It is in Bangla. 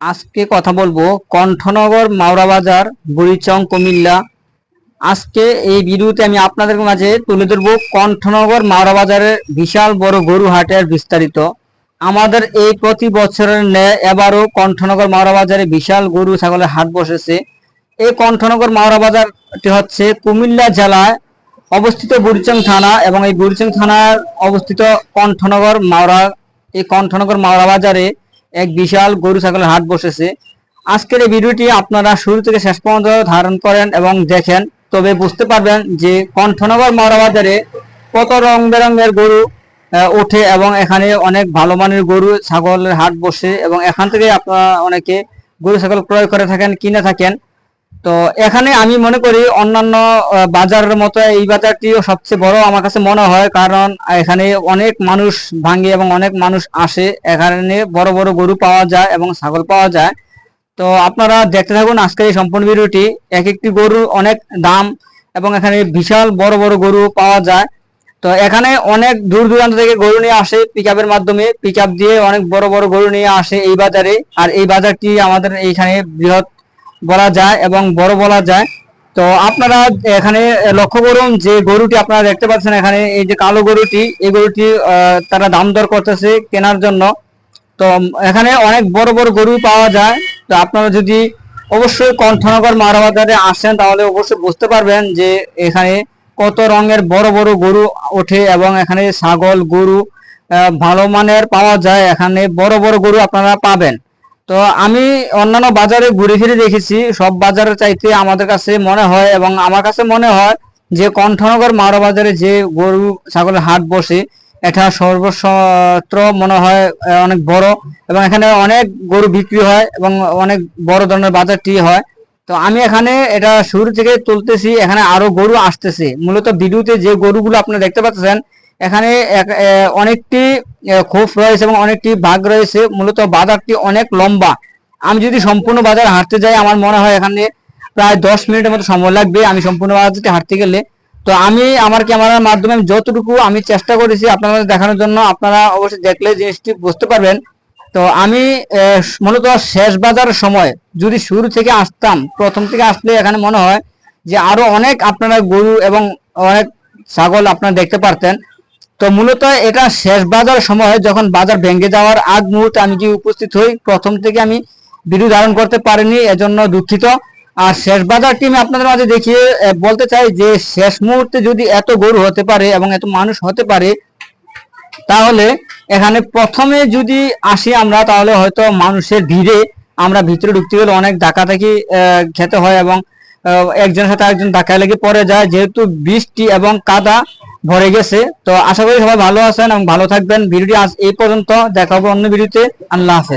আজকে কথা বলব কণ্ঠনগর মাওরা বাজার, বুড়িচং, কুমিল্লা। আজকে এই ভিডিওতে আমি আপনাদের মাঝে তুলে ধরবো কণ্ঠনগর মাওরা বাজারের বিশাল বড় গরু হাটের বিস্তারিত। আমাদের এই প্রতি বছরের ন্যায় এবারও কণ্ঠনগর মাওরা বাজারে বিশাল গরু ছাগলের হাট বসেছে। এই কণ্ঠনগর মাওরা বাজারটি হচ্ছে কুমিল্লা জেলায় অবস্থিত বুড়িচং থানা এবং এই বুড়িচং থানার অবস্থিত কণ্ঠনগর মাওরা এই কণ্ঠনগর মাওরা বাজারে এক বিশাল গরু ছাগলের হাট বসেছে। আজকের এই ভিডিওটি আপনারা শুরু থেকে শেষ পর্যন্ত ধারণ করেন এবং দেখেন, তবে বুঝতে পারবেন যে কণ্ঠনগর মরাবাজারে কত রং বেরঙের গরু ওঠে এবং এখানে অনেক ভালো মানের গরু ছাগলের হাট বসে এবং এখান থেকে আপনারা অনেকে গরু ছাগল ক্রয় করে থাকেন, কিনে থাকেন। তো এখানে আমি মনে করি অন্যান্য বাজারের মতো এই বাজারটিও সবচেয়ে বড় আমার কাছে মনে হয়। কারণ এখানে অনেক মানুষ ভাঙে এবং অনেক মানুষ আসে। এখানে বড় বড় গরু পাওয়া যায় এবং ছাগল পাওয়া যায়। তো আপনারা দেখতে থাকুন আজকের এই সম্পূর্ণ ভিডিওটি। এক একটি গরু অনেক দাম এবং এখানে বিশাল বড় বড় গরু পাওয়া যায়। তো এখানে অনেক দূর দূরান্ত থেকে গরু নিয়ে আসে পিক মাধ্যমে। পিক দিয়ে অনেক বড় বড় গরু নিয়ে আসে এই বাজারে। আর এই বাজারটি আমাদের এইখানে বৃহৎ বলা যায় এবং বড় বলা যায়। তো আপনারা এখানে লক্ষ্য করুন যে গরুটি আপনারা দেখতে পাচ্ছেন এখানে, এই যে কালো গরুটি, এই গরুটি তারা দাম দর করতেছে কেনার জন্য। তো এখানে অনেক বড় বড় গরু পাওয়া যায়। তো আপনারা যদি অবশ্যই কণ্ঠনগর মারা বাজারে আসেন, তাহলে অবশ্যই বুঝতে পারবেন যে এখানে কত রঙের বড় বড় গরু ওঠে এবং এখানে ছাগল, গরু ভালো মানের পাওয়া যায়। এখানে বড় বড় গরু আপনারা পাবেন। তো আমি অন্যান্য বাজারে ঘুরে ফিরে দেখেছি, সব বাজারের চাইতে আমাদের কাছে মনে হয় এবং আমার কাছে মনে হয় যে কণ্ঠনগর মারা বাজারে যে গরু, ছাগলের হাট বসে, এটা সর্বত্র মনে হয় অনেক বড় এবং এখানে অনেক গরু বিক্রি হয় এবং অনেক বড় ধরনের বাজারটি হয়। তো আমি এখানে এটা শুরু থেকে তুলতেছি, এখানে আরও গরু আসতেছে। মূলত ভিডিওতে যে গরুগুলো আপনারা দেখতে পাচ্ছেন এখানে অনেকটি খোপ রয়েছে এবং অনেকটি ভাগ রয়েছে। মূলত বাজারটি অনেক লম্বা। আমি যদি সম্পূর্ণ বাজার হাঁটতে যাই, আমার মনে হয় এখানে প্রায় দশ মিনিটের মতো সময় লাগবে আমি সম্পূর্ণ বাজারটি হাঁটতে গেলে। তো আমি, আমার ক্যামেরার মাধ্যমে যতটুকু আমি চেষ্টা করেছি আপনাদের দেখানোর জন্য, আপনারা অবশ্যই দেখলে জিনিসটি বুঝতে পারবেন। তো আমি মূলত শেষ বাজার সময়, যদি শুরু থেকে আসতাম, প্রথম থেকে আসলে এখানে মনে হয় যে আরও অনেক আপনারা গরু এবং অনেক ছাগল আপনারা দেখতে পারতেন। তো মূলত এটা শেষ বাজার সময় যখন বাজার ভেঙে যাওয়ার আগ মুহূর্তে আমি কি উপস্থিত হই। প্রথম থেকে আমি ভিডিও ধারণ করতে পারিনি এজন্য দুঃখিত। আর শেষ বাজার টিম আপনাদের মাঝে দেখিয়ে বলতে চাই যে শেষ মুহূর্তে যদি এত গরু হতে পারে এবং এত মানুষ হতে পারে তাহলে এখানে প্রথমে যদি আসি আমরা তাহলে হয়তো মানুষের ভিড়ে আমরা ভিতরে ঢুকতে গেলে অনেক ডাকাতাকি আহ, খেতে হয় এবং একজনের সাথে একজন ধাক্কা লেগে পড়ে যায়। যেহেতু বৃষ্টি এবং কাদা ভরে গেছে। তো আশা করি সবাই ভালো আছেন এবং ভালো থাকবেন। ভিডিওটি আজ এই পর্যন্ত। দেখা হবে অন্য ভিডিওতে। আল্লাহ হাফেজ।